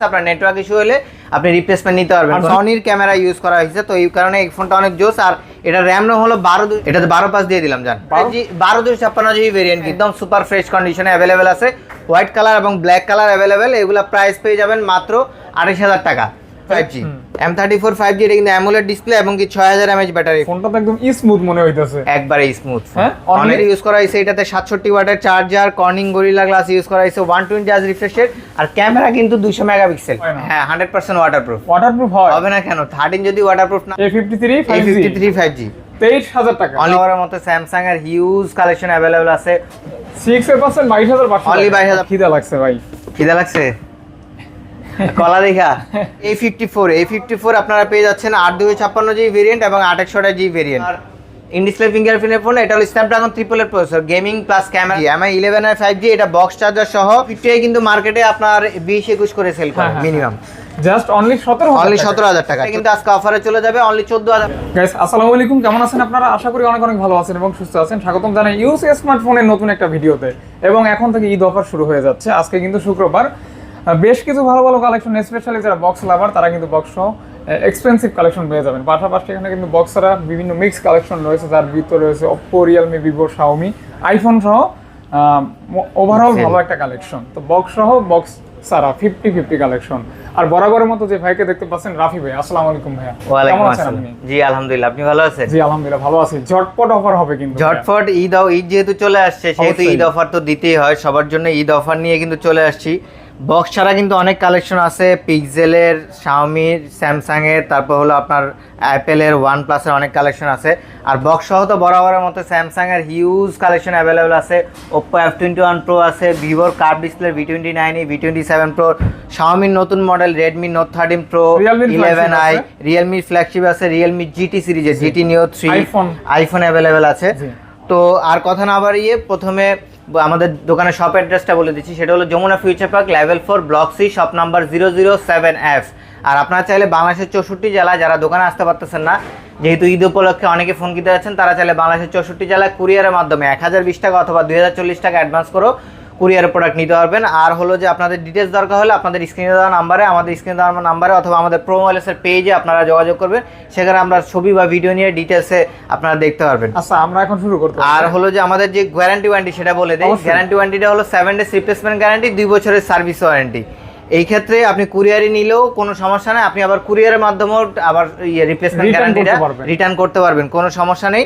আপনার network issue হলে আপনি রিপ্লেসমেন্ট নিতে পারবেন। সনির ক্যামেরা ইউজ করা হয়েছে তো এই কারণে এই ফোনটা অনেক জোস আর এটা র্যাম রোম হলো বারো এটা এটাতে বারো পাস দিয়ে দিলাম জান বারো? বারো দুশো ছাপ্পান্ন জিবি ভেরিয়েন্ট একদম সুপার ফ্রেশ কন্ডিশনে অ্যাভেলেবেল আছে হোয়াইট কালার এবং ব্ল্যাক কালার অ্যাভেলেবেল এগুলা প্রাইস পেয়ে যাবেন মাত্র আড়াইশ হাজার টাকা five G M thirty four five G এটা কিন্তু অ্যামোলেড ডিসপ্লে এবং কি ছয় হাজার এমএচ ব্যাটারি ফোনটা তো একদম স্মুথ মনে হইতাছে। একবারে স্মুথ হ্যাঁ? অনেক ইউজ করা হয়েছে এটাতে সাতষট্টি ওয়াটের charger Corning Gorilla glass use করা হয়েছে ওয়ান টোয়েন্টি আজ আর ক্যামেরা কিন্তু দুশো মেগাপিক্সেল হ্যাঁ হান্ড্রেড পার্সেন্ট ওয়াটারপ্রুফ ওয়াটারপ্রুফ হয়। হবে না কেন? থার্টিন যদি ওয়াটারপ্রুফ না A fifty three fifty three five G তেইশ হাজার টাকা। অনলিভারের মতো স্যামসাং এর হিউজ কালেকশন অ্যাভেলেবল আছে। সিক্স এর পার্সেন্ট বাইশ হাজার পাঁচশো Only 22,000 খিদা লাগছে ভাই। খিদা লাগছে? কলা দেখা? এই ফিফটি ফোর এই ফিফটি ফোর আপনারা পেয়ে যাচ্ছেন আট দুই ছাপ্পান্ন জি ভেরিয়েন্ট এবং আট একশো জি ভেরিয়েন্ট আর ইনডিসপ্লে ফিঙ্গারপ্রিন্টের ফোন এটা হলো স্ন্যাপড্রাগন ট্রিপল এর processor gaming plus camera Mi eleven আর ফাইভ জি এটা বক্স চার্জার সহ। ফিফটি কিন্তু মার্কেটে আপনার বিশ একুশ করে সেল করে মিনিমাম জাস্ট অনলি সতেরো অনলি সতেরো হাজার টাকা। কিন্তু আজকে অফারে চলে যাবে অনলি চোদ্দ হাজার। গাইস আসসালামু আলাইকুম কেমন আছেন আপনারা? আশা করি অনেক অনেক ভালো আছেন এবং সুস্থ আছেন। স্বাগতম জানাই ইউস স্মার্টফোনের নতুন একটা ভিডিওতে। এবং এখন থেকে ঈদ অফার শুরু হয়ে যাচ্ছে। আজকে কিন্তু শুক্রবার। বেশ কিছু ভালো ভালো কালেকশন স্পেশালি যারা বক্স লাভার তারা কিন্তু বক্স এক্সপেন্সিভ কালেকশন পেয়ে যাবেন। পাশাপাশি এখানে কিন্তু বক্স ছাড়া বিভিন্ন মিক্স কালেকশন রয়েছে যার ভিতরে রয়েছে Oppo Realme Vivo Xiaomi iPhone সহ ওভারঅল ভালো একটা কালেকশন তো বক্স সহ বক্স ছাড়া ফিফটি ফিফটি কালেকশন আর বরাবরের মতো যে ভাইকে দেখতে পাচ্ছেন রাফি ভাই আসসালামু আলাইকুম ভাইয়া। ওয়ালাইকুম আসসালাম। আপনি? জি আলহামদুলিল্লাহ আপনি ভালো আছেন? জি আলহামদুলিল্লাহ ভালো আছি। ঝটপট অফার হবে কিন্তু ঝটপট ঈদ ঈদ যেহেতু চলে আসছে সেহেতু ঈদ অফার তো দিতেই হয়। সবার জন্য ঈদ অফার নিয়ে কিন্তু চলে আসছি। বক্স ছাড়া কিন্তু অনেক কালেকশন আছে। পিক্সেলের শাওমির স্যামসাংয়ের তারপর হলো আপনার অ্যাপেলের ওয়ান প্লাসের অনেক কালেকশন আছে। আর বক্স সহ তো বরাবরের মতো স্যামসাংয়ের হিউজ কালেকশন অ্যাভেলেবেল আছে। Oppo F twenty one pro আছে ভিভোর curve display V twenty nine V twenty seven pro শাওমির নতুন model Redmi note thirteen pro eleven I আছে। রিয়েলমি ফ্ল্যাগশিপ আছে রিয়েলমি জিটি সিরিজের GT Neo three iPhone। IPhone available আছে। তো আর কথা না বাড়িয়ে প্রথমে আমাদের দোকানের শপ অ্যাড্রেসটা বলে দিচ্ছি। সেটা হলো Jamuna future park level four block C shop number zero zero seven F আর আপনারা চাইলে বাংলাদেশের চৌষট্টি জেলায় যারা দোকানে আসতে পারতেছেন না, যেহেতু ঈদ উপলক্ষে অনেকে ফোন কিনতে যাচ্ছেন, তারা চাইলে বাংলাদেশের চৌষট্টি জেলায় কুরিয়ারের মাধ্যমে এক হাজার বিশ টাকা অথবা দুই হাজার চল্লিশ টাকা অ্যাডভান্স করেও কুরিয়ারের প্রোডাক্ট নিতে পারবেন। আর হলো যে আপনাদের ডিটেলস দরকার হলে আপনাদের স্ক্রিনে দেওয়া নাম্বারে আমাদের স্ক্রিনে দেওয়া নাম্বারে অথবা আমাদের প্রোমোলেসের পেজে আপনারা যোগাযোগ করবেন। সেখানে আমরা ছবি বা ভিডিও নিয়ে ডিটেলসে আপনারা দেখতে পারবেন। আচ্ছা আমরা এখন শুরু করতে আর হলো যে আমাদের যে গ্যারান্টি ওয়ারেন্টি সেটা বলে দেই। অবশ্যই। গ্যারান্টি ওয়ারেন্টিটা হলো সেভেন ডেজ রিপ্লেসমেন্ট গ্যারান্টি দুই বছরের সার্ভিস ওয়ারেন্টি এই ক্ষেত্রে আপনি কুরিয়ারে নিলেও কোনো সমস্যা নেই। আপনি আবার কুরিয়ারের মাধ্যমেও আবার ইয়ে রিপ্লেসমেন্ট গ্যারান্টিটা রিটার্ন করতে পারবেন। কোনো সমস্যা নেই।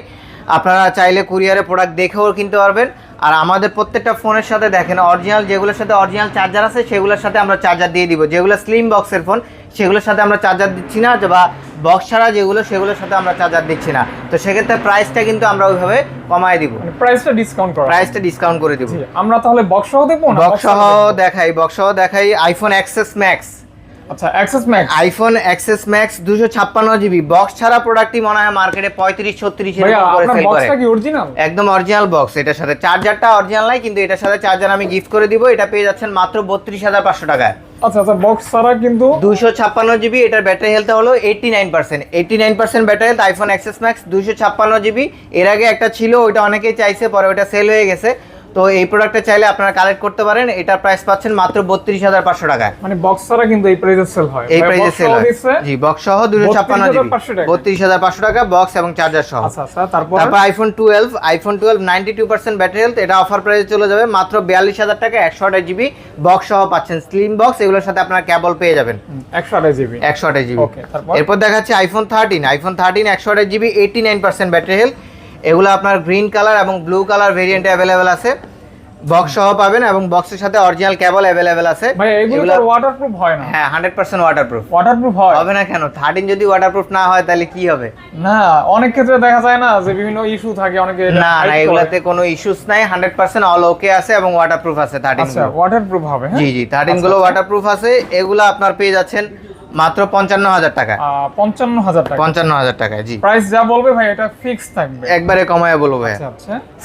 আপনারা চাইলে কুরিয়ারে প্রোডাক্ট দেখেও কিনতে পারবেন। আর আমাদের প্রত্যেকটা ফোনের সাথে দেখেন অরিজিনাল যেগুলোর সাথে অরিজিনাল চার্জার আছে সেগুলোর সাথে আমরা চার্জার দিয়ে দিব। যেগুলো স্লিম বক্সের ফোন সেগুলোর সাথে আমরা চার্জার দিচ্ছি না বা বক্স ছাড়া যেগুলো সেগুলোর সাথে আমরা চার্জার দিচ্ছি না। তো সেক্ষেত্রে প্রাইসটা কিন্তু আমরা ওইভাবে কমায় দিব। মানে প্রাইসটা ডিসকাউন্ট করা। প্রাইসটা ডিসকাউন্ট করে দিব। আমরা তাহলে বক্স সহ দেখব না? বক্স সহ দেখাই বক্স সহ দেখাই আইফোন অ্যাক্সেস ম্যাক্স আচ্ছা XS Max iPhone XS Max দুশো ছাপ্পান্ন জিবি। বক্স ছাড়া প্রোডাক্টই মনে হয় মার্কেটে পঁয়ত্রিশ ছত্রিশ ভাইয়া এরকম করে আপনার সেল করে। বক্সটা কি অরিজিনাল একদম অরিজিনাল বক্স এটার সাথে চার্জারটা অরিজিনাল নাই কিন্তু এটার সাথে চার্জার আমি গিফট করে দিব এটা পেয়ে যাচ্ছেন মাত্র বত্রিশ হাজার পাঁচশো টাকায়। আচ্ছা আচ্ছা বক্স ছাড়া কিন্তু দুশো ছাপ্পান্ন জিবি এটার ব্যাটারি হেলথ হলো eighty nine percent eighty nine percent battery health iPhone XS Max দুশো ছাপ্পান্ন জিবি। এর আগে একটা ছিল ওইটা অনেকেই চাইছে পরে ওটা সেল হয়ে গেছে। তো এই প্রোডাক্টটা চাইলে আপনারা কালেক্ট করতে পারেন। এটার প্রাইস পাচ্ছেন মাত্র বত্রিশ হাজার পাঁচশো টাকায়। মানে বক্স ছাড়া কিন্তু এই প্রাইসে সেল হয়। এই প্রাইসে সেল হয়। জি বক্স সহ দুশো ছাপ্পান্ন জিবি। 32,500 টাকা। বত্রিশ হাজার পাঁচশো টাকা বক্স এবং চার্জার সহ। আচ্ছা আচ্ছা তারপর? IPhone twelve iPhone twelve ninety two percent battery health এটা অফার প্রাইসে চলে যাবে মাত্র বিয়াল্লিশ হাজার টাকা একশো আঠাশ জিবি বক্স সহ পাচ্ছেন। স্লিম বক্স এগুলোর সাথে আপনার কেবল পেয়ে যাবেন। একশো আঠাশ জিবি। একশো আঠাশ জিবি? এরপর দেখাচ্ছে আইফোন থার্টিন আইফোন থার্টিন একশো আঠাশ GB eighty nine percent battery health এগুলো আপনার গ্রিন কালার এবং ব্লু কালার ভেরিয়েন্টে অ্যাভেলেবেল আছে। বক্স সহ পাবেন এবং বক্সের সাথে অরিজিনাল কেবল অ্যাভেলেবেল আছে। ভাই এগুলো তো ওয়াটারপ্রুফ হয় না। হ্যাঁ হান্ড্রেড পার্সেন্ট ওয়াটারপ্রুফ ওয়াটারপ্রুফ হয়। হবে না কেন? থার্টিন যদি ওয়াটারপ্রুফ না হয় তাহলে কি হবে? না অনেক ক্ষেত্রে দেখা যায় না যে বিভিন্ন ইস্যু থাকে অনেকে না না এগুলাতে কোনো ইস্যুস নাই। হান্ড্রেড পার্সেন্ট অল ওকে আছে এবং ওয়াটারপ্রুফ আছে থার্টিন আচ্ছা ওয়াটারপ্রুফ হবে হ্যাঁ? জি জি থার্টিনগুলো ওয়াটারপ্রুফ আছে। এগুলো আপনার পেয়ে যাচ্ছেন মাত্র পঞ্চান্ন হাজার টাকা। পঞ্চান্ন হাজার টাকা। পঞ্চান্ন হাজার টাকায় জি। প্রাইস যা বলবে ভাই এটা ফিক্স থাকবে। একবারে কমায় বলব ভাই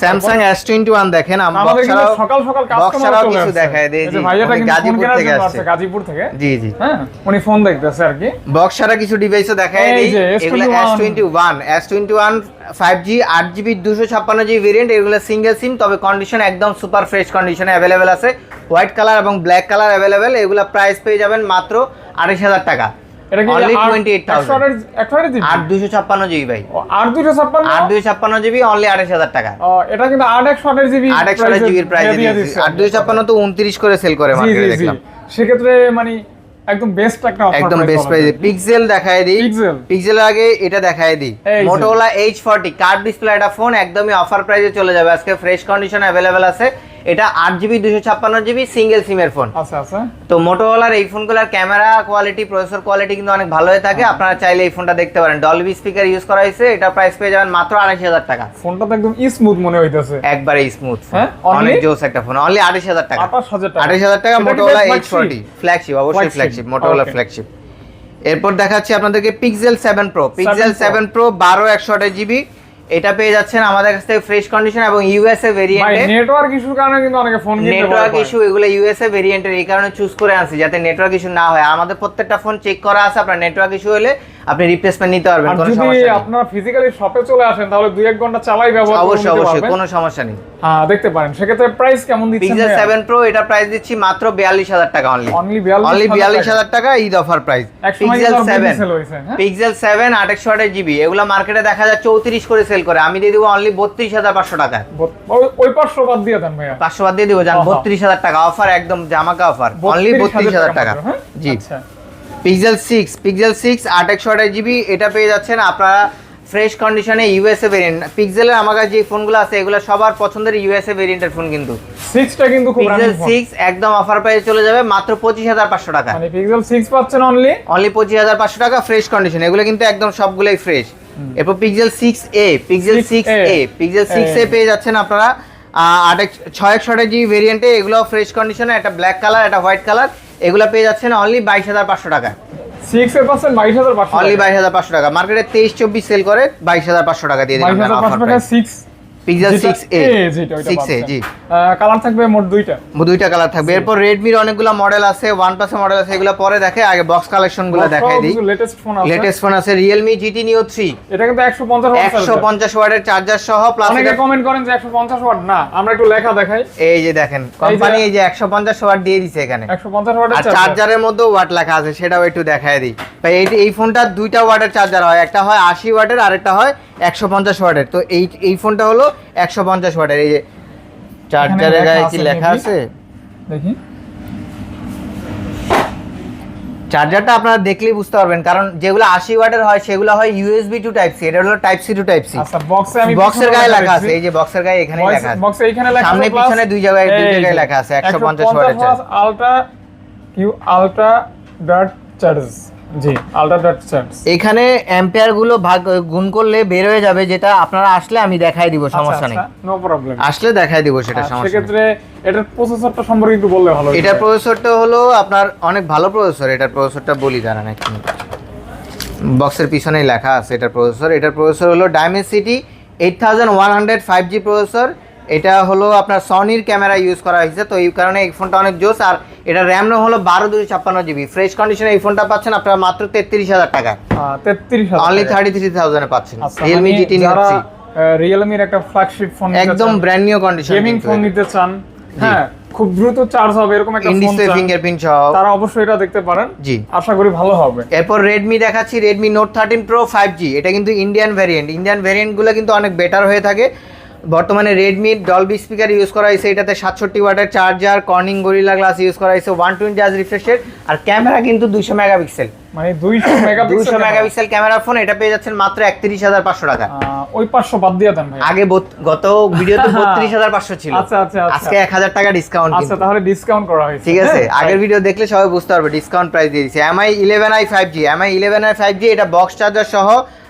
স্যামসাং এস টোয়েন্টি ওয়ান দেখেন আমাদের সকাল সকাল কাস্টমার কিছু দেখায় জি ফোন গাজীপুর থেকে আসছে। গাজীপুর থেকে। জি জি। হ্যাঁ উনি ফোন দেখতেছে আর কি। বক্স ছাড়া কিছু ডিভাইসও দেখায় এই যে এগুলো S twenty one S twenty one five G আট জিবি দুশো ছাপ্পান্ন জিবি ভেরিয়েন্ট এগুলো সিঙ্গেল সিম তবে কন্ডিশন একদম সুপার ফ্রেশ কন্ডিশনে অ্যাভেলেবেল আছে। হোয়াইট কালার এবং ব্ল্যাক কালার অ্যাভেলেবেল এগুলো প্রাইস পেয়ে যাবেন মাত্র আড়াইশ হাজার টাকা। এটা কি Only 28,000 128 128 জিবি? আট দুশো জিবি ভাই। ও, আট দুশো ছাপ্পান্ন? আট দুশো ছাপ্পান্ন জিবি অনলি আড়াইশ হাজার টাকা। ও, এটা কিন্তু আট একশো আঠাশ জিবি আট একশো জিবির প্রাইস দিয়ে দিচ্ছে। আট তো উনত্রিশ করে সেল করে মার্কেটে জি, জি। দেখলাম। সেক্ষেত্রে মানে একদম বেস্ট একটা offer একদম বেস্ট প্রাইসে পিক্সেল দেখায় দিই। Pixel? পিক্সেলের আগে এটা দেখায় দিই। এই Motorola Edge forty curved display একটা ফোন একদমই অফার প্রাইসে চলে যাবে। আজকে ফ্রেশ কন্ডিশন অ্যাভেলেবেল আছে। এটা আট জিবি দুশো ছাপ্পান্ন জিবি সিঙ্গেল সিমের ফোন আচ্ছা আচ্ছা। তো মোটোলার এই ফোনগুলোর ক্যামেরা কোয়ালিটি প্রসেসর কোয়ালিটি কিন্তু অনেক ভালো হয়ে থাকে। আপনারা চাইলে এই ফোনটা দেখতে পারেন। ডলবি স্পিকার ইউজ করা হয়েছে। এটা প্রাইস পেয়ে যাবেন মাত্র আড়াইশ হাজার টাকা। ফোনটা তো একদম স্মুথ মনে হইতেছে। একবারে স্মুথ হ্যাঁ? অনেক জোস একটা ফোন অনলি আড়াইশ হাজার টাকা। আড়াইশ হাজার টাকা মোটোওয়ালা? এইচ ফোরটি ফ্ল্যাগশিপ অবশ্যই ফ্ল্যাগশিপ মোটোওয়ালা ফ্ল্যাগশিপ এরপর দেখাচ্ছি আপনাদেরকে Pixel seven Pro Pixel seven Pro বারো একশো জিবি। এটা পেয়ে যাচ্ছেন আমাদের কাছ থেকে ফ্রেশ কন্ডিশন এবং ইউএসএ ভেরিয়েন্টে নেটওয়ার্ক ইস্যুর কারণে কিন্তু অনেকে ফোন কিনতে নেটওয়ার্ক ইস্যু এগুলো ইউএসএ ভেরিয়েন্টের এই কারণে চুজ করে আনছি যাতে নেটওয়ার্ক ইস্যু না হয়। আমাদের প্রত্যেকটা ফোন চেক করা আছে আপনার নেটওয়ার্ক ইস্যু হলে আপনি রিপ্লেসমেন্ট নিতে পারবেন কোনো সমস্যা নেই। আপনারা ফিজিক্যালি শপে চলে আসেন তাহলে দুই এক ঘণ্টা চালাই ব্যবহার করে অবশ্যই অবশ্যই কোনো সমস্যা নেই। হ্যাঁ দেখতে পারেন। সেক্ষেত্রে প্রাইস কেমন দিচ্ছেন পিক্সেল সেভেন প্রো এটা প্রাইস দিচ্ছি মাত্র বিয়াল্লিশ হাজার টাকা অনলি অনলি 42 অনলি বিয়াল্লিশ হাজার টাকা ঈদ অফার প্রাইস পিক্সেল কিন্তু আরও সেভেন বেশি sell হয়েছে, হ্যাঁ? পিক্সেল সেভেন আটশো আঠাশ জিবি এগুলো মার্কেটে দেখা যায় চৌত্রিশ করে সেল করে। আমি দিয়ে দিব অনলি বত্রিশ হাজার পাঁচশো টাকা ওই- ওই পাঁচশো বাদ দিয়ে দেন ভাইয়া। পাঁচশো বাদ দিয়ে দিব। বত্রিশ হাজার টাকা অফার একদম জামাকা অফার অনলি বত্রিশ হাজার টাকা হ্যাঁ? জি। আচ্ছা। পিক্সেল সিক্স পিক্সেল সিক্স আট একশো আঠাশ জিবি এটা পেয়ে যাচ্ছেন আপনারা ফ্রেশ কন্ডিশনে ইউএসএ ভেরিয়েন্ট পিক্সেলের আমার কাছে যে ফোনগুলো আছে এগুলো সবার পছন্দের ইউএসএ ভেরিয়েন্টের ফোন কিন্তু। সিক্সটা কিন্তু খুব পিক্সেল রানিং ফোন সিক্স একদম অফার প্রাইসে চলে যাবে মাত্র পঁচিশ হাজার পাঁচশো টাকা। মানে পিক্সেল সিক্স পাচ্ছেন অনলি অনলি পঁচিশ হাজার পাঁচশো টাকা ফ্রেশ কন্ডিশন এগুলো কিন্তু একদম সবগুলোই ফ্রেশ এরপর Pixel six A Pixel six A Pixel six A পেয়ে যাচ্ছেন আপনারা আট ছয় একশো আঠাশ জিবি ভেরিয়েন্টে এগুলো ফ্রেশ কন্ডিশনে একটা ব্ল্যাক কালার একটা হোয়াইট কালার এগুলো পেয়ে যাচ্ছেন অনলি বাইশ হাজার পাঁচশো টাকা। সিক্স এর পার্সেন্ট বাইশ হাজার পাঁচশো অনলি বাইশ হাজার পাঁচশো টাকা। মার্কেটে তেইশ চব্বিশ সেল করে বাইশ হাজার পাঁচশো টাকা দিয়ে দেবেন six Pixel six A six A G. Colour থাকবে মোট দুইটা। দুইটা কালার থাকবে। এরপর রেডমির অনেকগুলো মডেল আছে ওয়ান প্লাসের মডেল আছে এগুলো পরে দেখে আগে বক্স কালেকশনগুলো দেখাই দিই। লেটেস্ট ফোন আছে। লেটেস্ট ফোন আছে রিয়েলমি জিটি নিও থ্রি এটা কিন্তু একশো পঞ্চাশ একশো পঞ্চাশ ওয়াটের চার্জার সহ প্লাস অনেকে কমেন্ট করেন যে একশো পঞ্চাশ ওয়াট না। আমরা একটু লেখা দেখাই। এই যে দেখেন কোম্পানি এই যে একশো পঞ্চাশ ওয়াট দিয়ে দিছে এখানে। একশো পঞ্চাশ ওয়াটের আর চার্জারের মধ্যেও ওয়াট লেখা আছে সেটাও একটু দেখায় দিই। ভাই এই ফোনটা দুইটা ওয়াটের চার্জার হয়। একটা হয় আশি ওয়াটের আর একটা হয় একশো পঞ্চাশ ওয়াটের তো এই এই ফোনটা হলো একশো পঞ্চাশ ওয়াটের এই যে চার্জারের গায়ে কি লেখা আছে? দেখি। চার্জারটা আপনারা দেখলেই বুঝতে পারবেন কারণ যেগুলো আশি ওয়াটের হয় সেগুলো হয় ইউএসবি টু টাইপ সি এটা হলো Type C to Type C বক্সে আমি বক্সের গায়ে লেখা আছে এই যে বক্সের গায়ে এখানে লেখা আছে। বক্সে এইখানে লেখা সামনে পিছনে দুই জায়গায় দুই জায়গায় লেখা আছে 150 ওয়াটের charge ultra Q ultra dot charge জি আলট্রা ডট চার্জ এখানে অ্যাম্পিয়ারগুলো ভাগ গুণ করলে বের হয়ে যাবে যেটা আপনারা আসলে আমি দেখাই দিব সমস্যা নেই। নো প্রবলেম আসলে দেখাই দিব সেটা সমস্যা সেক্ষেত্রে এটার প্রসেসরটা সম্পর্কে একটু বললে ভালো। এটার প্রসেসরটা হলো আপনার অনেক ভালো প্রসেসর এটার প্রসেসরটা বলি দাঁড়ান এক মিনিট বক্সের পিছনেই লেখা আছে এটার প্রসেসর এটার প্রসেসর হলো Dimensity eight thousand one hundred five G processor এটা হলো আপনার সনির ক্যামেরা ইউজ করা হয়েছে তো এই কারণে এই ফোনটা অনেক জোস। আর এটা র্যাম রোম হলো বারো দুশো ছাপ্পান্ন জিবি ফ্রেশ কন্ডিশনে এই ফোনটা পাচ্ছেন আপনারা মাত্র তেত্রিশ হাজার টাকা 33,000 অনলি থার্টি থ্রি থাউজেন্ডে পাচ্ছেন। রিয়েলমি জিটি রিয়েলমির একটা ফ্ল্যাগশিপ ফোন একদম brand new condition gaming phone নিতে চান হ্যাঁ খুব দ্রুত চার্জ হবে এরকম একটা ফোন ইনডিসপ্লে ফিঙ্গারপ্রিন্ট সহ। তারা অবশ্যই এটা দেখতে পারেন। জি। আশা করি ভালো হবে। এরপর রেডমি দেখাচ্ছি Redmi Note thirteen Pro five G এটা কিন্তু ইন্ডিয়ান ভ্যারিয়েন্ট ইন্ডিয়ান ভ্যারিয়েন্টগুলো কিন্তু অনেক বেটার হয়ে থাকে। বর্তমানে রেডমি ডলবি স্পিকার ইউজ করা হয়েছে। এটাতে সাতষট্টি ওয়াটের charger Corning Gorilla Glass use করা হয়েছে। ওয়ান টোয়েন্টি আজ রিফ্রেশের আর ক্যামেরা কিন্তু দুইশো মেগাপিক্সেল মানে দুইশো দুইশো মেগাপিক্সেল ক্যামেরা ফোন এটা পেয়ে যাচ্ছেন মাত্র একত্রিশ হাজার পাঁচশো টাকা। ওই পাঁচশো বাদ দিয়ে দেন আগে গত ভিডিওতে বত্রিশ হাজার পাঁচশো ছিল। আচ্ছা, আচ্ছা, আচ্ছা। আজকে এক হাজার টাকা ডিসকাউন্ট আচ্ছা তাহলে ডিসকাউন্ট করা হয়েছে। ঠিক আছে? হ্যাঁ? আগের ভিডিও দেখলে সবাই বুঝতে পারবে ডিসকাউন্ট প্রাইস দিয়ে দিচ্ছে Mi eleven i five G Mi eleven i five G এটা বক্স চার্জার সহ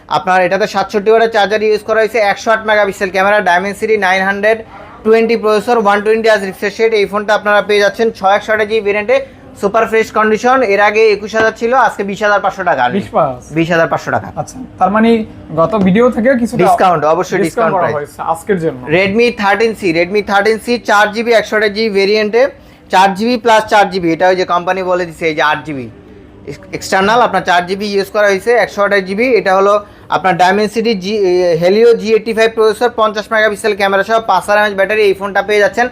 আপনার এটাতে সাতষট্টি ওয়াটের চার্জার ইউজ করা হয়েছে একশো আট megapixel camera Dimensity nine hundred twenty processor one twenty আজ রিফ্রেশ রেট এই ফোনটা আপনারা পেয়ে যাচ্ছেন ছয় একশো আট জিবি ভেরিয়েন্টে সুপার ফ্রেশ কন্ডিশন এর আগে একুশ হাজার ছিল আজকে বিশ হাজার পাঁচশো টাকা। বিশ হাজার পাঁচশো টাকা। আচ্ছা তার মানে গত ভিডিও থেকে কিছু Discount, অবশ্যই ডিসকাউন্ট price। আজকের জন্য। Redmi thirteen C Redmi thirteen C চার জিবি একশো আঠাশ জিবি ভেরিয়েন্টে চার জিবি প্লাস চার জিবি এটা ওই যে কোম্পানি বলে দিচ্ছে এই যে আট জিবি এক্সটার্নাল আপনার চার জিবি ইউজ করা হয়েছে একশো আঠাশ জিবি এটা হলো আপনার Dimensity G Helio G eighty five processor পঞ্চাশ মেগাপিক্সেল ক্যামেরা সহ পাঁচ হাজার এমএচ ব্যাটারি এই ফোনটা পেয়ে যাচ্ছেন।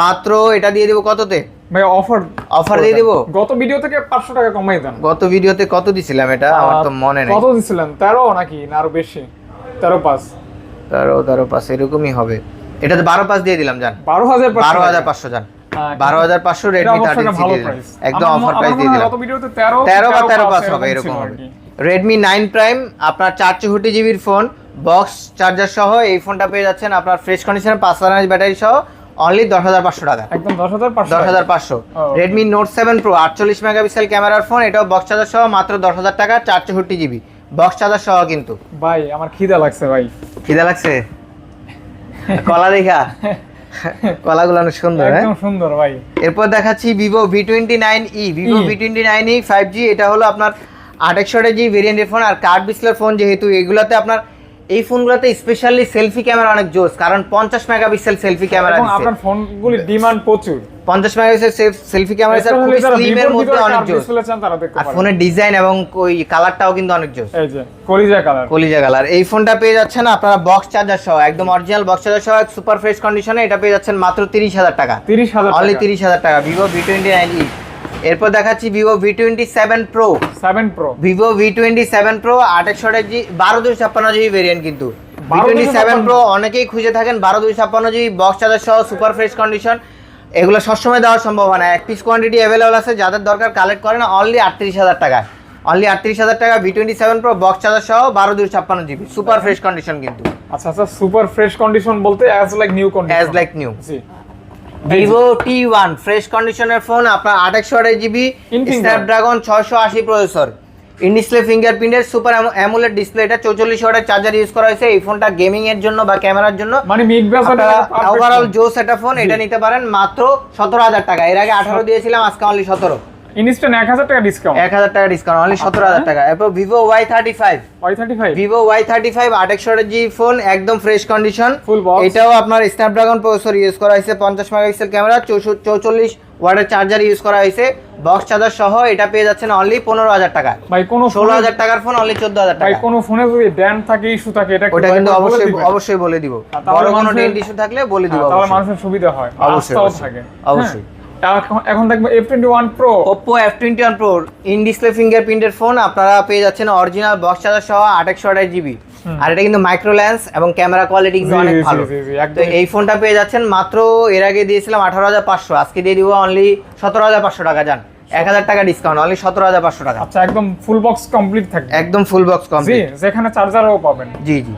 মাত্র এটা দিয়ে দেবো কততে? ভাই অফার Offer দিয়ে দিবো? গত ভিডিও থেকে পাঁচশো টাকা কমাই দেন। গত ভিডিওতে কত দিছিলাম এটা? আমার তো মনে নেই। কত দিছিলেন? তেরো নাকি? না আরও বেশি। তেরো পাঁচ। তেরো তেরো পাঁচ এরকমই হবে। এটাতে বারো পাঁচ দিয়ে দিলাম বারো হাজার বারো হাজার পাঁচশো হ্যাঁ, বারো হাজার পাঁচশো রেডমি থার্টিন একদম অফার প্রাইস দিয়ে দিলাম। তেরো বা তেরো পাঁচ হবে এরকম হবে। রেডমি নাইন প্রাইম আপনার চার চৌষট্টি জিবির ফোন বক্স চার্জার সহ এই ফোনটা পেয়ে যাচ্ছেন আপনার ফ্রেশ কন্ডিশনে পাঁচ হাজার ব্যাটারি সহ অনলি দশ হাজার পাঁচশো টাকা। একদম দশ হাজার দশ হাজার পাঁচশো। রেডমি নোট সেভেন প্রো আটচল্লিশ মেগাপিক্সেল ক্যামেরার ফোন এটাও বক্স চার্জার সহ মাত্র দশ হাজার টাকা চার চৌষট্টি জিবি বক্স চার্জার সহ কিন্তু। ভাই আমার খিদা লাগছে ভাই। খিদা লাগছে? কলা দেখা। কলাগুলো অনেক সুন্দর হ্যাঁ? একদম সুন্দর ভাই। এরপর দেখাচ্ছি Vivo V twenty nine E Vivo. V twenty nine E five G এটা হলো আপনার আট একশো জি ভেরিয়েন্টের ফোন আর কার্ড ডিসপ্লের ফোন যেহেতু এগুলোতে আপনার এই ফোনগুলোতে স্পেশালি সেলফি ক্যামেরা অনেক জোস কারণ পঞ্চাশ মেগাপিক্সেল সেলফি ক্যামেরা এবং আপনার ফোনগুলির ডিমান্ড প্রচুর। পঞ্চাশ মেগাপিক্সেল সেলফি ক্যামেরা স্যার স্লিমের Vivoর মধ্যে অনেক জোস। আর ফোনের ডিজাইন এবং ওই কালারটাও কিন্তু অনেক জোস। এই যে কলিজা কালার কলিজা কালার এই ফোনটা পেয়ে যাচ্ছেন আপনারা বক্স চার্জার সহ একদম অরিজিনাল বক্স চার্জার সহ সুপার ফ্রেশ কন্ডিশনে এটা পেয়ে যাচ্ছেন মাত্র তিরিশ হাজার টাকা। তিরিশ হাজার অনলি তিরিশ হাজার টাকা। ভিভো টোয়েন্টি নাইন ই এরপর দেখাচ্ছি Vivo V twenty seven Pro seven Pro Vivo V twenty seven Pro আঠাশশো জি বারো দুই ছাপ্পান্ন জিবি ভেরিয়েন্ট কিন্তু। ভি 12 টোয়েন্টি সেভেন প্রো অনেকেই খুঁজে থাকেন বারো দুই ছাপ্পান্ন জিবি বক্স চার্জার সহ সুপার ফ্রেশ কন্ডিশন এগুলো সবসময় দেওয়া সম্ভব হয় না। এক পিস কোয়ান্টিটি অ্যাভেলেবল আছে যাদের দরকার কালেক্ট করেন অনলি আটত্রিশ হাজার টাকা অনলি আটত্রিশ হাজার টাকা V twenty seven Pro box charger সহ বারো দুই ছাপ্পান্ন জিবি সুপার ফ্রেশ কন্ডিশন কিন্তু। আচ্ছা আচ্ছা সুপার ফ্রেশ কন্ডিশন বলতে as like new condition as like new Vivo T one fresh কন্ডিশনের ফোন আপনার আঠাশশো আঠাশ জিবি. স্ন্যাপড্রাগন ছয়শো আশি প্রসেসর ইন ডিসপ্লে ফিঙ্গারপ্রিন্টের সুপার অ্যামুলেট ডিসপ্লে এটা চৌচল্লিশ ওয়াটের চার্জার ইউজ করা হয়েছে। এই ফোনটা গেমিং এর জন্য বা ক্যামেরার জন্য। মানে ওভারঅল জো একটা ফোন এটা নিতে পারেন মাত্র সতেরো হাজার টাকা। এর আগে আঠারো দিয়েছিলাম আজকে অনলি সতেরো। ইনস্ট্যান্ট এক হাজার টাকা ডিসকাউন্ট এক হাজার টাকা ডিসকাউন্ট অনলি সতেরো হাজার টাকা। এরপর ভিভো ওয়াই থার্টি ফাইভ আট একশো জি ফোন একদম ফ্রেশ কন্ডিশন Full box. এটাও আপনার স্ন্যাপড্রাগন প্রসেসর ইউজ করা হয়েছে পঞ্চাশ মেগাপিক্সেল ক্যামেরা চৌচল্লিশ ওয়াটের চার্জার ইউজ করা হয়েছে। বক্স চার্জার সহ এটা পেয়ে যাচ্ছেন অনলি পনেরো হাজার টাকা। ভাই কোনো ষোলো হাজার টাকার ফোন অনলি চোদ্দ হাজার ভাই টাকা। কোনো ফোনে যদি ড্যান থাকে ইস্যু থাকে এটা ওটা কিন্তু অবশ্যই অবশ্যই বলে দিব। বড় কোনো ডেন্ট ইস্যু থাকলে বলে দিব হ্যাঁ, তাহলে মানুষের সুবিধা হয়। অবশ্যই, অবশ্যই। থাকে। অবশ্যই। এখন- দেখব F twenty one Pro Oppo F twenty one Pro in display ফিঙ্গারপ্রিন্টের phone আপনারা পেয়ে যাচ্ছেন অরিজিনাল বক্স চার্জার সহ একশো আঠাশ জিবি আর এটা কিন্তু মাইক্রো লেন্স এবং ক্যামেরা কোয়ালিটি কিন্তু অনেক ভালো। তো এই ফোনটা পেয়ে যাচ্ছেন মাত্র এর আগে দিয়েছিলাম আঠারো হাজার পাঁচশো আজকে দিয়ে দিব অনলি সতেরো হাজার পাঁচশো টাকা যান এক হাজার টাকা ডিসকাউন্ট অনলি সতেরো হাজার পাঁচশো টাকা। আচ্ছা একদম ফুল বক্স কমপ্লিট থাকবে। একদম ফুল বক্স কমপ্লিট যেখানে চার্জারও পাবেন। জি জি।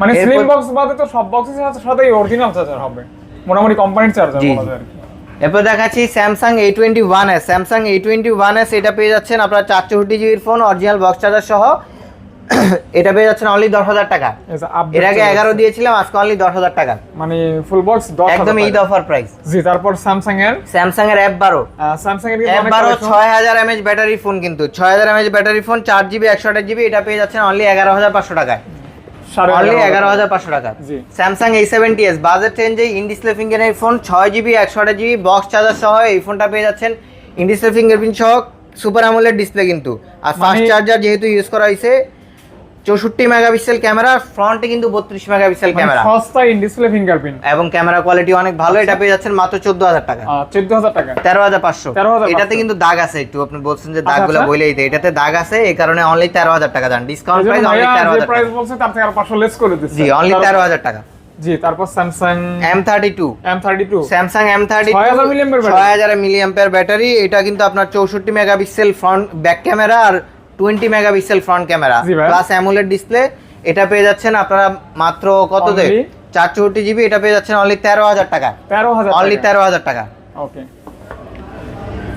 মানে স্লিম বক্স বাদে তো সব বক্সের সাথে অরিজিনাল চার্জার হবে। মোটামুটি কোম্পানির চার্জার বলা যায় আর কি। এরপর দেখাচ্ছি Samsung A twenty one S Samsung A twenty one S এটা পেয়ে যাচ্ছেন আপনার চার চৌষট্টি জিবির ফোন অরিজিনাল বক্স চার্জার সহ। এটা পেয়ে যাচ্ছেন অনলি দশ হাজার টাকা। এই এর আগে এগারো দিয়েছিলাম আজকে অনলি দশ হাজার টাকা। মানে ফুল বক্স একদম ঈদ অফার প্রাইস জি তারপর স্যামসাং এর? স্যামসাং এর অ্যাপ বারো স্যামসাং এর অ্যাপ বারো ছয় হাজার এমএচ ব্যাটারি ফোন কিন্তু। ছয় হাজার এমএচ ব্যাটারি ফোন চার জিবি একশো আঠাশ জিবি এটা পেয়ে যাচ্ছেন অনলি এগারো হাজার পাঁচশো টাকায়। এগারো হাজার পাঁচশো টাকা। Samsung A seventy S budget রেঞ্জে ফোন ছয় জিবি একশো আট জিবি বক্স চার্জার সহ এই ফোনটা পেয়ে যাচ্ছেন। ফিঙ্গারপ্রিন্ট সহ সুপার আমলের ডিসপ্লে কিন্তু। আর ফাস্ট মানে- চার্জার যেহেতু ইউজ করা হয়েছে চৌষট্টি মেগাপিক্সেল ক্যামেরা ফ্রন্টে কিন্তু বত্রিশ মেগাপিক্সেল ক্যামেরা। সস্তা ইন ডিসপ্লে ফিঙ্গারপ্রিন্ট এবং ক্যামেরা কোয়ালিটি অনেক ভালো এটা পেয়ে যাচ্ছেন মাত্র চোদ্দ হাজার টাকা। চোদ্দ হাজার টাকা। তেরো হাজার পাঁচশো এটাতে কিন্তু দাগ আছে একটু আপনি বলছেন যে আচ্ছা, দাগগুলো আচ্ছা। বলে দিতে এটাতে দাগ আছে এই কারণে অনলি তেরো হাজার টাকা দান। ডিসকাউন্ট প্রাইস অনলি তেরো হাজার প্রাইস বলছে তার থেকে আর পাঁচশো লেস করে দিচ্ছে। জি অনলি তেরো হাজার টাকা। জি তারপর Samsung M thirty two M thirty two Samsung M thirty 6000 milliampere battery। ছয় হাজার মিলিয়াম্পের ব্যাটারি এটা কিন্তু আপনার চৌষট্টি মেগাপিক্সেল ফ্রন্ট ব্যাক ক্যামেরা আর twenty megapixel front camera plus AMOLED display এটা পেয়ে যাচ্ছেন আপনারা মাত্র কত Only? চার চৌষট্টি জিবি এটা পেয়ে যাচ্ছেন অনলি তেরো হাজার টাকা তেরো হাজার অনলি তেরো হাজার টাকা। Okay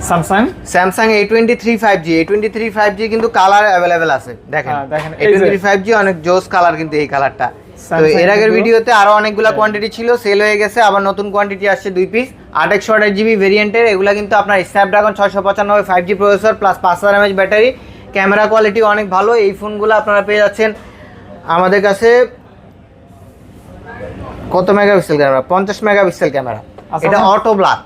Samsung Samsung A twenty three five G A twenty three five G কিন্তু কালার অ্যাভেলেবেল আছে দেখেন। হ্যাঁ, দেখেন, এ টোয়েন্টি ফাইভ জি অনেক জোস কালার কিন্তু এই কালারটা তো এর আগের ভিডিওতে আরও অনেকগুলো কোয়ান্টিটি ছিল সেল হয়ে গেছে আবার নতুন কোয়ান্টিটি আসছে দুই পিস আট একশো আঠাশ জিবি ভেরিয়েন্টের এগুলো কিন্তু আপনার স্ন্যাপড্রাগন ছয়শো পঁচানব্বই ফাইভ জি প্রসেসর প্লাস পাঁচ হাজার এমএচ ব্যাটারি ক্যামেরা কোয়ালিটি অনেক ভালো এই ফোনগুলো আপনারা পেয়ে যাচ্ছেন। আমাদের কাছে কত মেগাপিক্সেল ক্যামেরা? পঞ্চাশ মেগাপিক্সেল ক্যামেরা। আচ্ছা, এটা। Auto blur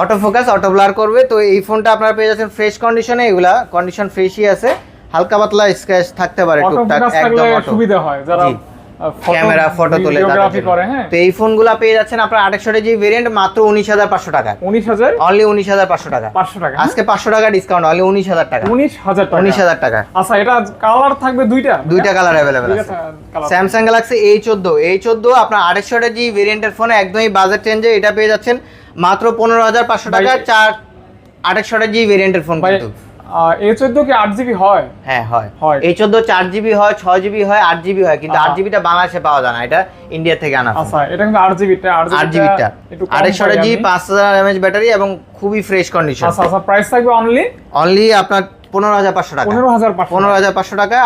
auto focus auto blur করবে। তো এই ফোনটা আপনারা পেয়ে যাচ্ছেন ফ্রেশ কন্ডিশনে এগুলা কন্ডিশন ফ্রেশই আছে। হালকা পাতলা স্ক্র্যাচ থাকতে পারে টুকটাক একদম সুবিধা হয় যারা। ক্যামেরা ফটো তোলে করে হ্যাঁ। তো এই ফোনগুলো পেয়ে যাচ্ছেন আপনার জি ভেরিয়েন্ট মাত্র উনিশ হাজার পাঁচশো টাকা উনিশ হাজার? অনলি উনিশ হাজার পাঁচশো টাকা। পাঁচশো টাকা আজকে পাঁচশো টাকা ডিসকাউন্ট অনলি উনিশ হাজার টাকা। উনিশ হাজার টাকা। উনিশ হাজার টাকা। আচ্ছা এটা কালার থাকবে দুইটা? দুইটা কালার অ্যাভেলেবেল আছে। স্যামসাং গ্যালাক্সি এই চোদ্দ। এই চোদ্দ আপনার আড়াইশো জি ভেরিয়েন্টের ফোনে একদমই বাজেট চেঞ্জে এটা পেয়ে যাচ্ছেন। মাত্র পনেরো হাজার পাঁচশো টাকা চার আড়াইশো জি ভেরিয়েন্টের ফোন কিন্তু। এ চোদ্দ কি আট জিবি হয়? হ্যাঁ হয়। হয়। চোদ্দ চার জিবি হয় ছয় জিবি হয় আট জিবি হয় কিন্তু। আট জিবিটা বাংলাদেশে পাওয়া যায় না। এটা ইন্ডিয়া থেকে আনা আচ্ছা এটা কিন্তু আট জিবিটা আট জিবিটা আড়াইশো জি পাঁচ হাজার এমএচ ব্যাটারি এবং খুবই ফ্রেশ কন্ডিশন আচ্ছা আচ্ছা প্রাইস থাকবে অনলি অনলি আপনার পনেরো হাজার পাঁচশো টাকা। পনেরো হাজার পাঁচশো। পনেরো হাজার পাঁচশো টাকা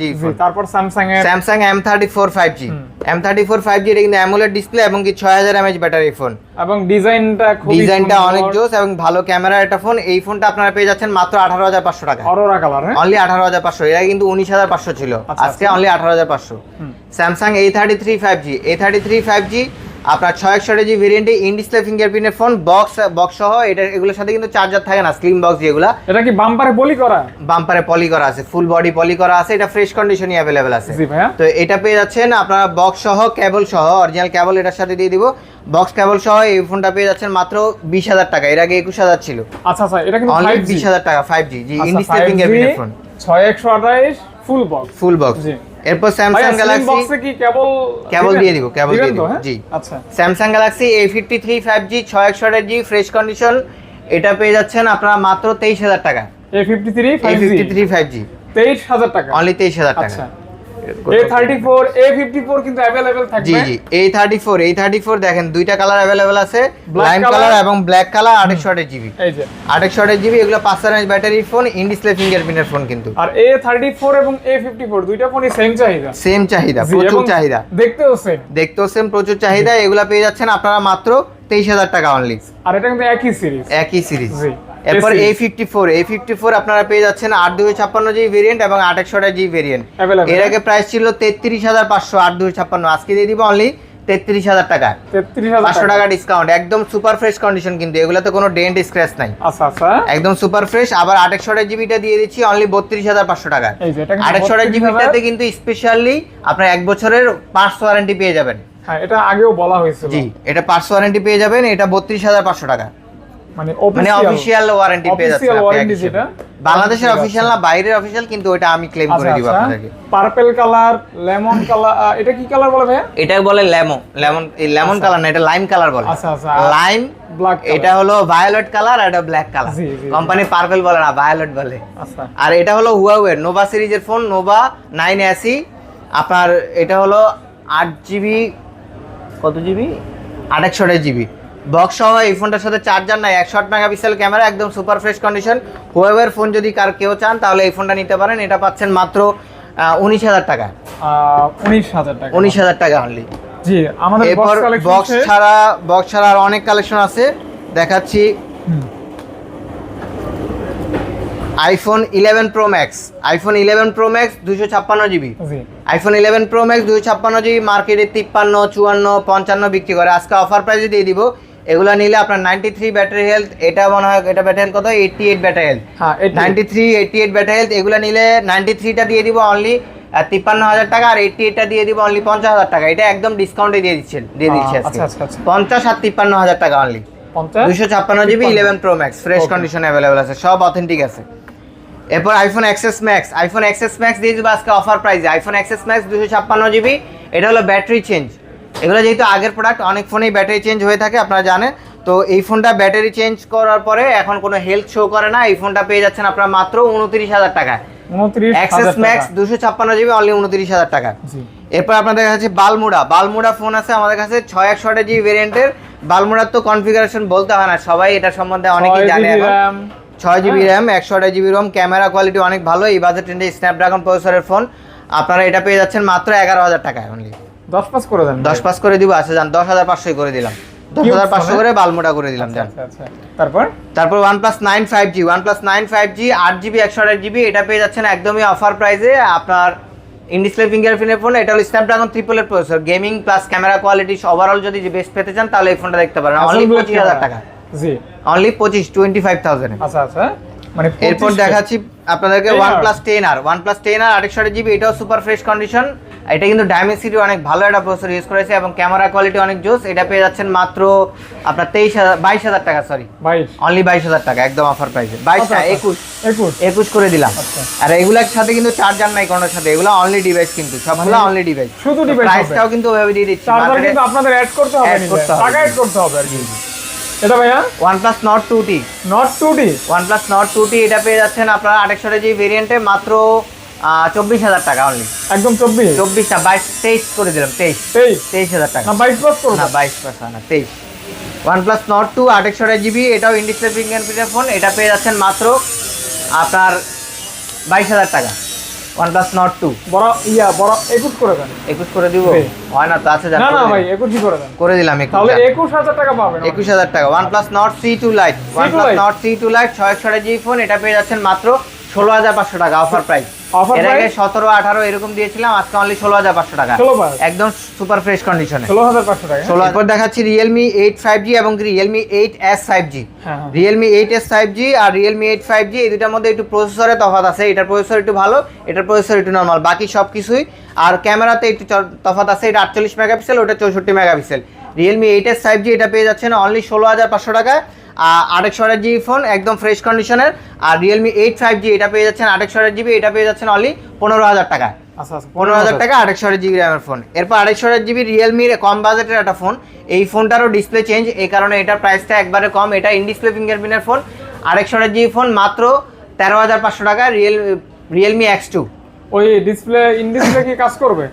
জি জি, তারপর Samsung Samsung M thirty four five G M thirty four five G এটা কিন্তু অ্যামোলেড ডিসপ্লে এবং কি ছয় হাজার এমএচ ব্যাটারি ফোন এবং ডিজাইনটা ডিজাইনটা অনেক জোস এবং ভালো ক্যামেরার একটা ফোন এই ফোনটা আপনারা পেয়ে যাচ্ছেন মাত্র আঠারো হাজার পাঁচশো টাকা। অরোরা কালার হ্যাঁ? অনলি আঠারো হাজার পাঁচশো। কিন্তু উনিশ হাজার পাঁচশো ছিল। আচ্ছা, আজকে আচ্ছা। অনলি আঠারো হাজার পাঁচশো। Samsung A thirty three five G A thirty three five G আপনার ছয় একশো জি ভেরিয়েন্টে ইন ডিসপ্লে ফিঙ্গারপ্রিন্টের ফোন বক্স বক্স সহ এটা এগুলোর সাথে কিন্তু চার্জার থাকে না স্লিম বক্স যেগুলো। এটা কি বাম্পারে বলি করা? বাম্পারে পলি করা আছে ফুল বডি পলি করা আছে এটা ফ্রেশ কন্ডিশনই অ্যাভেলেবেল আছে। তো এটা পেয়ে যাচ্ছেন আপনারা বক্স সহ কেবল সহ অরিজিনাল কেবল এটার সাথে দিয়ে দিব। বক্স কেবল সহ এই ফোনটা পেয়ে যাচ্ছেন মাত্র বিশ হাজার টাকা এর আগে একুশ হাজার ছিল। আচ্ছা আচ্ছা এটা কিন্তু বিশ হাজার টাকা five G G in display ফিঙ্গারপ্রিন্টের ফোন ছয় একশো আঠাইশ ফুল বক্স ফুল বক্স জি। এরপর স্যামসাং গ্যালাক্সি বক্সে কি কেবল কেবল দিয়ে দিব, কেবল দিয়ে দিব, হ্যাঁ? জি। আচ্ছা। Samsung Galaxy A fifty three five G ছয় একশো জি ফ্রেশ কন্ডিশন এটা পেয়ে যাচ্ছেন আপনারা মাত্র তেইশ হাজার টাকা। A fifty three A five G fifty three five G তেইশ হাজার টাকা। অনলি তেইশ হাজার টাকা। আচ্ছা। কিন্তু থাকবে। জি দেখেন দুইটা কালার অ্যাভেলেবেল আছে Black লাইম কালার এবং ব্ল্যাক কালার আড়াইশো আটের জিবি এই যে। আড়াইশো আটের জিবি এগুলো পাঁচ হাজার ব্যাটারির ফোন ইন ডিসপ্লে ফিঙ্গারপ্রিন্টের ফোন কিন্তু। আর এবং দুইটা ফোনই সেম চাহিদা। সেম চাহিদা প্রচুর চাহিদা। দেখতেও সেম দেখতেও সেম প্রচুর চাহিদা এগুলা পেয়ে যাচ্ছেন আপনারা মাত্র তেইশ হাজার টাকা অনলি আর এটা কিন্তু একই সিরিজ একই সিরিজ জি। এরপর A. Fifty four A fifty four আপনারা পেয়ে যাচ্ছেন আট দুই ছাপ্পান্ন জি ভেরিয়েন্ট এবং আট একশো জি ভেরিয়েন্ট এর হ্যাঁ? আগে প্রাইস ছিল তেত্রিশ হাজার পাঁচশো আট দুই ছাপ্পান্ন। আজকে দিয়ে দিব অনলি তেত্রিশ হাজার টাকা। পাঁচশো টাকা। ডিসকাউন্ট একদম সুপার ফ্রেশ কন্ডিশন কিন্তু। এগুলোতে কোনো ডেন্ট স্ক্র্যাচ নাই। আচ্ছা আচ্ছা। একদম সুপার ফ্রেশ আবার আট একশো জিবিটা দিয়ে দিচ্ছি অনলি বত্রিশ হাজার পাঁচশো টাকা। এই যে এটা কিন্তু আট একশো জিবিটাতে কিন্তু স্পেশালি আপনার এক বছরের পার্টস ওয়ারেন্টি পেয়ে যাবেন। হ্যাঁ এটা আগেও বলা হয়েছিল। জি এটা পার্টস ওয়ারেন্টি পেয়ে যাবেন এটা বত্রিশ হাজার পাঁচশো টাকা। মানে মানে অফিসিয়াল ওয়ারেন্টি পেয়ে যাচ্ছে Official warranty যেটা, বাংলাদেশের official অফিসিয়াল না বাইরের অফিসিয়াল কিন্তু ওটা আমি ক্লেম করে আচ্ছা দিব আচ্ছা। আপনাদেরকে পার্পল কালার লেমন কালার এটা কি কালার বলে ভাইয়া? এটা বলে লেমন লেমন এই লেমন কালার না এটা লাইম কালার বলে। আচ্ছা, আচ্ছা। লাইম ব্ল্যাক এটা হলো ভায়োলেট কালার আর এটা ব্ল্যাক কালার। কোম্পানি পার্পল বলে না ভায়োলেট বলে। আচ্ছা। আর এটা হলো হুয়াওয়ের নোভা সিরিজের ফোন নোভা নাইন অ্যাসি আপনার এটা হলো আট জিবি কত জিবি আট একশো জিবি বক্স সহ এই ফোনটার সাথে চার্জার নাই একশো আট মেগাপিক্সেল ক্যামেরা একদম সুপার ফ্রেশ কন্ডিশন হুয়াওয়ের ফোন যদি কার কেউ চান তাহলে এই ফোনটা নিতে পারেন। এটা পাচ্ছেন মাত্র উনিশ হাজার টাকা। উনিশ হাজার টাকা। উনিশ হাজার টাকা অনলি জি আমাদের এরপর বক্স ছাড়া বক্স ছাড়া আর অনেক কালেকশন আছে। দেখাচ্ছি। IPhone eleven Pro Max iPhone eleven Pro Max দুশো ছাপ্পান্ন GB iPhone eleven Pro Max দুশো ছাপ্পান্ন জিবি মার্কেটে তিপ্পান্ন চুয়ান্ন পঞ্চান্ন বিক্রি করে। আজকে অফার প্রাইসে দিয়ে দিব। এগুলো নিলে আপনার নাইনটি থ্রি ব্যাটারি হেলথ এটা মনে হয় এটা ব্যাটারি হেলথ কত? এইটটি এইট ব্যাটারি হেলথ হ্যাঁ ninety three eighty eight battery health এগুলো নিলে নাইনটি থ্রিটা দিয়ে দিব অনলি তিপ্পান্ন হাজার টাকা আর এইটটি এইটটা দিয়ে দিব অনলি পঞ্চাশ হাজার টাকা। এটা একদম ডিসকাউন্টে দিয়ে দিচ্ছেন দিয়ে দিচ্ছি আজকে। আচ্ছা আচ্ছা আচ্ছা। পঞ্চাশ আর তিপ্পান্ন হাজার টাকা অনলি দুশো ছাপ্পান্ন GB eleven Pro Max fresh. Condition available আছে সব অথেন্টিক আছে। এরপর iPhone XS Max iPhone XS Max দিয়ে দিব আজকে অফার প্রাইসে আইফোন এক্সেস ম্যাক্স দুশো ছাপ্পান্ন জিবি এটা হলো ব্যাটারি চেঞ্জ এগুলো যেহেতু আগের প্রোডাক্ট অনেক ফোনেই ব্যাটারি চেঞ্জ হয়ে থাকে আপনারা জানেন। তো এই ফোনটা ব্যাটারি চেঞ্জ করার পরে এখন কোনো হেলথ শো করে না এই ফোনটা পেয়ে যাচ্ছেন আপনারা মাত্র উনত্রিশ হাজার টাকা ম্যাক্স টাকা। দুশো ছাপ্পান্ন জিবি অনলি উনত্রিশ হাজার টাকা। এরপর আপনাদের কাছে বালমুড়া। বালমুড়া ফোন আছে আমাদের কাছে ছয় একশো আঠাশ জিবি ভেরিয়েন্টের বালমুড়ার তো কনফিগারেশন বলতে হয় না সবাই এটা সম্বন্ধে অনেকেই জানে এখন। ছয় জিবি র্যাম একশো আঠাশ জিবি রোম ক্যামেরা কোয়ালিটি অনেক ভালো এই বাজেট রেঞ্জে স্ন্যাপড্রাগন প্রসেসরের ফোন আপনারা এটা পেয়ে যাচ্ছেন মাত্র এগারো হাজার টাকায় অনলি দশ পাস করে দেন দশ পাস করে দিব আচ্ছা যান দশ হাজার পাঁচশোই করে দিলাম। দশ হাজার পাঁচশো করে বালমোটা করে দিলাম যান। আচ্ছা আচ্ছা। তারপর? তারপর OnePlus nine five G OnePlus nine five G আট জিবি একশো আট জিবি এটা পেয়ে যাচ্ছেন একদমই অফার প্রাইসে আপনার ইনডিসপ্লে ফিঙ্গারপ্রিন্টের ফোন এটা হলো Snapdragon ট্রিপলের processor gaming plus camera quality overall যদি বেস্ট পেতে চান তাহলে এই ফোনটা দেখতে পারেন। অনলি পঁচিশ হাজার। টাকা। জি। অনলি পঁচিশ টোয়েন্টি ফাইভ থাউজেন্ড আচ্ছা আচ্ছা। মানে এরপর দেখাচ্ছি আপনাদেরকে OnePlus ten R. OnePlus ten R আটশো জিবি এটাও সুপার ফ্রেশ কন্ডিশন এটা কিন্তু ডায়মেন্সিটি অনেক ভালো একটা প্রসেসর ইউজ করেছে এবং ক্যামেরা কোয়ালিটি অনেক জোস। এটা পেয়ে যাচ্ছেন মাত্র আপনার তেইশ হাজার বাইশ হাজার টাকা সরি অনলি বাইশ হাজার টাকা একদম অফার প্রাইসে বাইশ আচ্ছা, না আচ্ছা। একুশ। একুশ। করে দিলাম। আচ্ছা। আর এগুলার সাথে কিন্তু চার্জার নাই কোনোর সাথে। এগুলো অনলি ডিভাইস কিন্তু সবগুলো মানে অনলি ডিভাইস শুধু device প্রাইসটাও কিন্তু ওইভাবে দিয়ে দিচ্ছি। চার্জার কিন্তু আপনাদের অ্যাড করতে হবে। টাকা অ্যাড করতে হবে আর কি। এটা ভাইয়া? Nord two D OnePlus Nord two T এটা পেয়ে যাচ্ছেন আপনারা আটেকশো জি ভেরিয়েন্টে মাত্র চব্বিশ হাজার টাকা অনলি একদম চব্বিশ? চব্বিশ না বাইশ তেইশ করে দিলাম তেইশ। তেইশ? তেইশ হাজার টাকা। না বাইশ পাস করব না বাইশ পাঁচ না তেইশ। ওয়ান প্লাস নট টু আটেকশো জিবি এটাও ইন্ডিসপ্লে ফিঙ্গারপ্রিন্টের ফোন এটা পেয়ে যাচ্ছেন মাত্র আপনার বাইশ হাজার টাকা। ওয়ান প্লাস নট টু বড় ইয়া বড় একুশ করে দেন। একুশ করে দিব। হয় না তো আছে না করে না দিলাম। ভাই একুশই করে দেন। করে দিলাম একুশ তাহলে একুশ হাজার টাকা পাবেন একুশ হাজার টাকা। One plus Nord C two lite one plus Lite? Nord C two lite ছয় একশো জিবি ফোন এটা পেয়ে যাচ্ছেন মাত্র ষোলো হাজার পাঁচশো টাকা অফার প্রাইস এর আগে সতেরো আঠারো এরকম দিয়েছিলাম আজকে অনলি ষোলো হাজার পাঁচশো টাকা। একদম সুপার ফ্রেশ কন্ডিশনে ষোলো হাজার পাঁচশো টাকা? ষোলো এরপর দেখাচ্ছি রিয়েলমি এইট ফাইভ জি এবং Realme eight S five G. Realme eight S five G আর রিয়েলমি এইট ফাইভ জি এই দুটার মধ্যে একটু প্রসেসরে তফাৎ আছে। এটার প্রসেসর একটু ভালো এটার প্রসেসর একটু নর্মাল বাকি সব কিছুই। আর ক্যামেরাতে একটু তফাত আছে এটা আটচল্লিশ মেগাপিক্সেল ওটা চৌষট্টি megapixel. Realme eight S five G এটা পেয়ে যাচ্ছেন অনলি ষোলো হাজার পাঁচশো টাকায় আরেকশো আট জিবি ফোন একদম ফ্রেশ কন্ডিশনের আর রিয়েলমি এইট ফাইভ জি এটা পেয়ে যাচ্ছেন আরেকশো আট জিবি এটা পেয়ে যাচ্ছেন অনলি পনেরো হাজার টাকায় আচ্ছা আচ্ছা পনেরো হাজার টাকা আড়াইশো আট জিবি র্যামের ফোন এরপর আড়াইশো আট জিবি রিয়েলমির কম বাজেটের একটা ফোন এই ফোনটারও ডিসপ্লে চেঞ্জ এই কারণে এটার প্রাইসটা একবারে কম। এটা ইন ডিসপ্লে ফিঙ্গারপ্রিন্টের ফোন আড়াইশো আট জিবি ফোন মাত্র তেরো হাজার পাঁচশো টাকা রিয়েল রিয়েলমি এক্স টু ওই ডিসপ্লে ইন ডিসপ্লে কি কাজ করবে?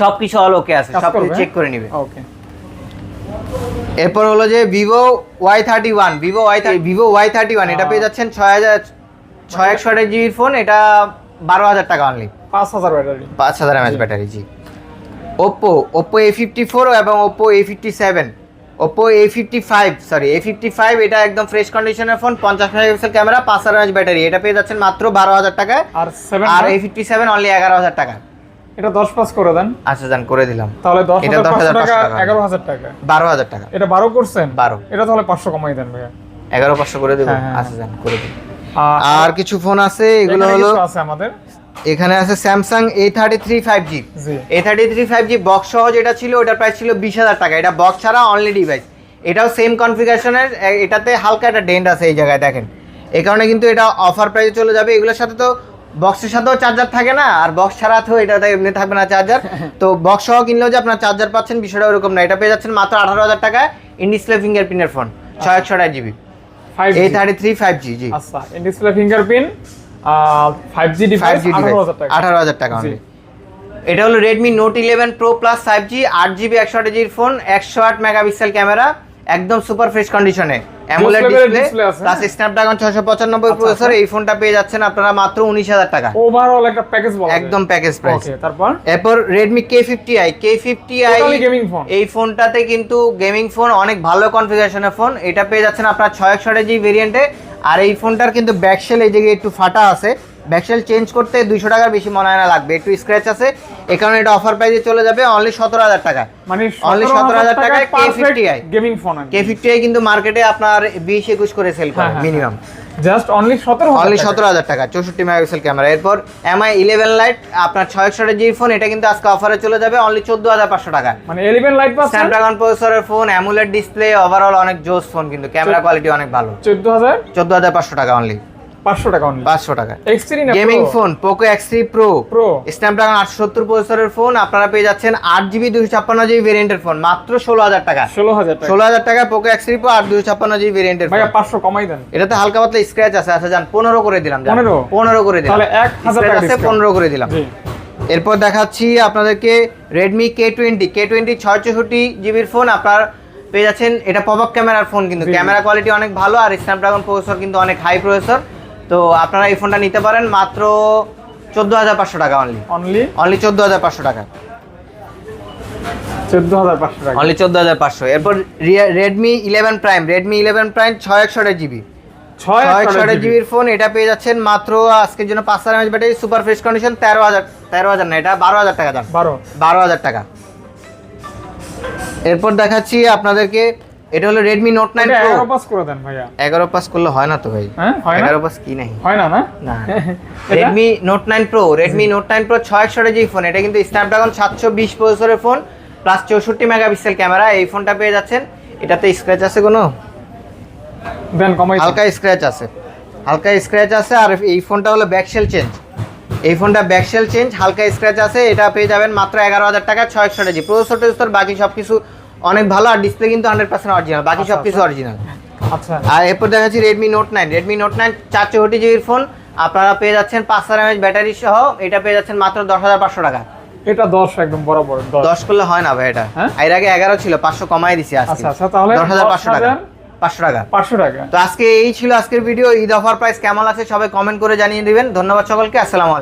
সব কিছু অল ওকে আছে সব কিছু চেক করে নিবে। ওকে এরপর হলো যে Vivo Y thirty one Vivo Y Vivo Y thirty one এটা পেয়ে যাচ্ছেন ছয় হাজার ছয় একশো আট জিবির ফোন এটা বারো হাজার টাকা অনলি পাঁচ হাজার ব্যাটারি। পাঁচ হাজার mAh battery G. Oppo Oppo A fifty four এবং Oppo A fifty seven Oppo A fifty five sorry A fifty five এটা একদম ফ্রেশ কন্ডিশনের ফোন পঞ্চাশ মেগাপিক্সেল ক্যামেরা পাঁচ হাজার এমএচ ব্যাটারি এটা পেয়ে যাচ্ছেন মাত্র বারো হাজার টাকায়। আর আর এ ফিফটি সেভেন অনলি এগারো হাজার টাকা এটা দশ পাস করে দেন। আচ্ছা যান করে দিলাম। তাহলে দশ এটা হাজার 10,500 টাকা টাকা। এগারো হাজার টাকা। বারো হাজার টাকা। এটা বারো করছেন? 12 এটা তাহলে পাঁচশো কমাই দেন ভাইয়া। এগারো পাঁচশো করে দেবো? হ্যাঁ, হ্যাঁ। আচ্ছা যান করে দিন আর কিছু ফোন আছে? এগুলো হলো আছে আমাদের। এখানে আছে Samsung A thirty three five G. G A thirty three five G box সহ যেটা ছিল ওটার প্রাইস ছিল বিশ হাজার টাকা। এটা বক্স ছাড়া অনলি ডিভাইস এটাও সেম কনফিগারেশনের এটাতে হালকা একটা ডেন্ট আছে এই জায়গায় দেখেন। এই কারণে কিন্তু এটা অফার প্রাইসে চলে যাবে। এগুলোর সাথে তো বক্সের সাথেও চার্জার থাকে না আর বক্স ছাড়া তো এটাতে এমনি থাকবে না চার্জার তো বক্স সহ কিনলেও যে আপনার চার্জার পাচ্ছেন বিষয়টা ওরকম না। এটা পেয়ে যাচ্ছেন মাত্র আঠারো হাজার টাকায় ইন ডিসপ্লে ফিঙ্গারপ্রিন্টের ফোন ছয় একশো আঠাশ GB A thirty three five G G. আচ্ছা in display fingerprint five G five device জি আঠারো হাজার টাকা। আঠারো হাজার টাকা এটা হলো Redmi Note eleven Pro plus five G আট জিবি একশো আট জিবির ফোন একশো আট মেগাপিক্সেল ক্যামেরা একদম সুপার ফ্রেশ কন্ডিশনে অ্যামোলেড ডিসপ্লে প্লাস স্ন্যাপড্রাগন ছশো পঁচানব্বই আচ্ছা, প্রসেসর। এই ফোনটা পেয়ে যাচ্ছেন আপনারা মাত্র উনিশ হাজার টাকা। ওভারঅল একটা প্যাকেজ বলা একদম প্যাকেজ প্রাইস ওকে তারপর? এরপর fifty I Totally gaming phone। এই ফোনটাতে কিন্তু গেমিং ফোন অনেক ভালো কনফিগারেশনের ফোন এটা পেয়ে যাচ্ছেন আপনার ছয় একশো জি ভেরিয়েন্টে আর এই ফোনটার কিন্তু ব্যাকশেল এই জায়গায় একটু ফাটা আছে ব্যাকশেল চেঞ্জ করতে দুইশো টাকার বেশি মনে হয় না লাগবে। একটু স্ক্র্যাচ আছে। এই কারণে এটা অফার প্রাইসে চলে যাবে অনলি সতেরো হাজার টাকা। মানে Only 17,000 টাকায় K50i gaming phone K fifty I কিন্তু মার্কেটে আপনার বিশ একুশ করে সেল করে হ্যাঁ, হ্যাঁ, মিনিমাম জাস্ট অনলি সতেরো অনলি সতেরো হাজার টাকা চৌষট্টি মেগাপিক্সেল ক্যামেরা এরপর এমআই ইলেভেন লাইট আপনার ছয় একশো জি ফোন এটা কিন্তু আজকে অফারে চলে যাবে অনলি চোদ্দ হাজার পাঁচশো টাকা। মানে এলিভেন লাইট স্ন্যাপড্রাগন প্রসেসরের ফোন অ্যামুলেট ডিসপ্লে ওভারঅল অনেক জোস ফোন কিন্তু ক্যামেরা কোয়ালিটি অনেক ভালো। চোদ্দ হাজার? চোদ্দ হাজার পাঁচশো টাকা অনলি পাঁচশো টাকা অনলি পাঁচশো টাকা। এক্সট্রি না gaming phone three pro pro Snapdragon আটশো সত্তর প্রসেসরের ফোন আপনারা পেয়ে যাচ্ছেন ভেরিয়েন্টের ফোন মাত্র ষোলো হাজার টাকা। ষোলো হাজার টাকা। ভেরিয়েন্টের কমাই দেন। এটাতে হালকা পাতলা স্ক্র্যাচ আছে আচ্ছা করে দিলাম যান। 15? পনেরো করে দিলাম। তাহলে 1000 টাকা আছে discount। পনেরো করে দিলাম। জি। এরপর দেখাচ্ছি আপনাদেরকে Redmi K twenty K twenty ছয় চৌষট্টি জিবির ফোন আপনার পেয়ে যাচ্ছেন এটা পপ আপ ক্যামেরার ফোন কিন্তু ক্যামেরা কোয়ালিটি অনেক ভালো আর স্ন্যাপড্রাগন প্রসেসর কিন্তু অনেক হাই প্রসেসর তো আপনারা এই ফোনটা নিতে পারেন মাত্র চোদ্দ হাজার পাঁচশো টাকা অনলি অনলি অনলি চোদ্দ হাজার পাঁচশো টাকা। চোদ্দ হাজার পাঁচশো টাকা। অনলি চোদ্দ হাজার পাঁচশো। এরপর Redmi eleven prime Redmi eleven prime ছয় একশো জিবি ছয় একশো জিবির ফোন এটা পেয়ে যাচ্ছেন মাত্র আজকের জন্য পাঁচ হাজার MH battery super fresh condition তেরো হাজার তেরো হাজার না এটা বারো হাজার টাকা দাম। বারো। বারো হাজার টাকা। এরপর দেখাচ্ছি আপনাদেরকে এটা হলো নোট নাইন এটা প্রো এগারো পাস করে দেন ভাইয়া। এগারো পাস করলে হয় না তো ভাই। হ্যাঁ হয় না? এগারো পাস কি নাই? হয় না না? Note nine Pro Redmi Note nine Pro ছয় একশো জি ফোন এটা কিন্তু সাতশো বিশ প্রসেসরের ফোন প্লাস চৌষট্টি মেগাপিক্সেল ক্যামেরা এই ফোনটা পেয়ে যাচ্ছেন। এটাতে স্ক্র্যাচ আছে কোনো? দেন কমাই হালকা স্ক্র্যাচ আছে। হালকা স্ক্র্যাচ আছে আর এই ফোনটা হলো ব্যাক ব্যাকশেল চেঞ্জ এই ফোনটা ব্যাক ব্যাকশেল চেঞ্জ হালকা স্ক্র্যাচ আছে এটা পেয়ে যাবেন মাত্র এগারো হাজার টাকা ছয় একশো জি প্রসেসর টেসর বাকি সব কিছু অনেক ভালো আর ডিসপ্লে কিন্তু হান্ড্রেড পার্সেন্ট অরিজিনাল বাকি সব কিছু। অরিজিনাল আচ্ছা। আর এরপর দেখাচ্ছি Redmi Note nine Redmi Note nine চার চৌষট্টি জিবির ফোন আপনারা পেয়ে যাচ্ছেন পাঁচ হাজার এমএচ ব্যাটারি সহ এটা পেয়ে যাচ্ছেন মাত্র দশ হাজার পাঁচশো টাকা। এটা দশ একদম বরাবর দশ। দশ করলে হয় না ভাই এটা। হ্যাঁ? এর আগে এগারো ছিল পাঁচশো কমাই দিছি আজকে। আচ্ছা আচ্ছা তাহলে দশ হাজার পাঁচশো টাকা 10,000 পাঁচশো টাকা। পাঁচশো টাকা। তো আজকে এই ছিল আজকের ভিডিও ঈদ অফার প্রাইস কেমন আছে সবাই কমেন্ট করে জানিয়ে দিবেন। ধন্যবাদ সকলকে আসসালামু